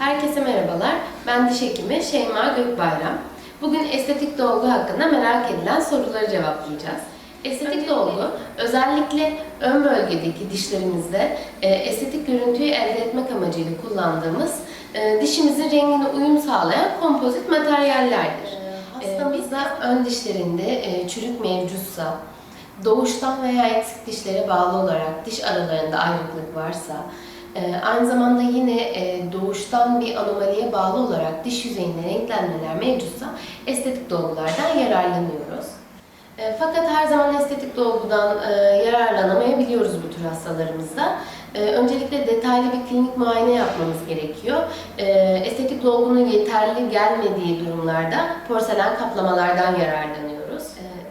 Herkese merhabalar. Ben diş hekimi Şeyma Gökbayram. Bugün estetik dolgu hakkında merak edilen soruları cevaplayacağız. Estetik dolgu özellikle ön bölgedeki dişlerimizde e, estetik görüntüyü elde etmek amacıyla kullandığımız e, dişimizin rengine uyum sağlayan kompozit materyallerdir. Hastamızda ön dişlerinde e, çürük mevcutsa, doğuştan veya eksik dişlere bağlı olarak diş aralarında ayrıklık varsa, e, aynı zamanda yine e, doğuştan bir anomaliye bağlı olarak diş yüzeyinde renklenmeler mevcutsa estetik dolgulardan yararlanıyoruz. E, Fakat her zaman estetik dolgudan e, yararlanamayabiliyoruz bu tür hastalarımızda. E, Öncelikle detaylı bir klinik muayene yapmamız gerekiyor. Estetik dolgunun yeterli gelmediği durumlarda porselen kaplamalardan yararlanıyoruz.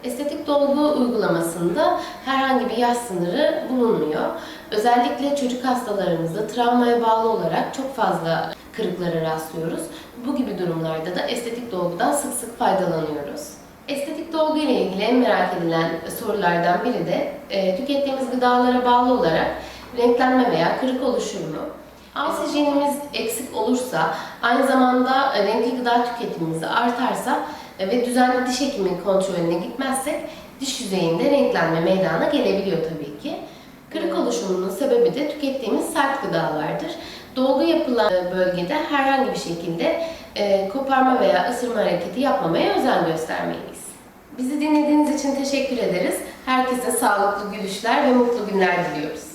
Estetik dolgu uygulamasında herhangi bir yaş sınırı bulunmuyor. Özellikle çocuk hastalarımızda travmaya bağlı olarak çok fazla kırıklara rastlıyoruz. Bu gibi durumlarda da estetik dolgudan sık sık faydalanıyoruz. Estetik dolgu ile ilgili en merak edilen sorulardan biri de e, tükettiğimiz gıdalara bağlı olarak renklenme veya kırık oluşur mu? Ağız hijyenimiz eksik olursa, aynı zamanda e, renkli gıda tüketimimiz artarsa e, ve düzenli diş hekimi kontrolüne gitmezsek diş yüzeyinde renklenme meydana gelebiliyor tabii ki. Kırık oluşumunun sebebi de tükettiğimiz sert gıdalardır. Dolgu yapılan bölgede herhangi bir şekilde e, koparma veya ısırma hareketi yapmamaya özen göstermeliyiz. Bizi dinlediğiniz için teşekkür ederiz. Herkese sağlıklı gülüşler ve mutlu günler diliyoruz.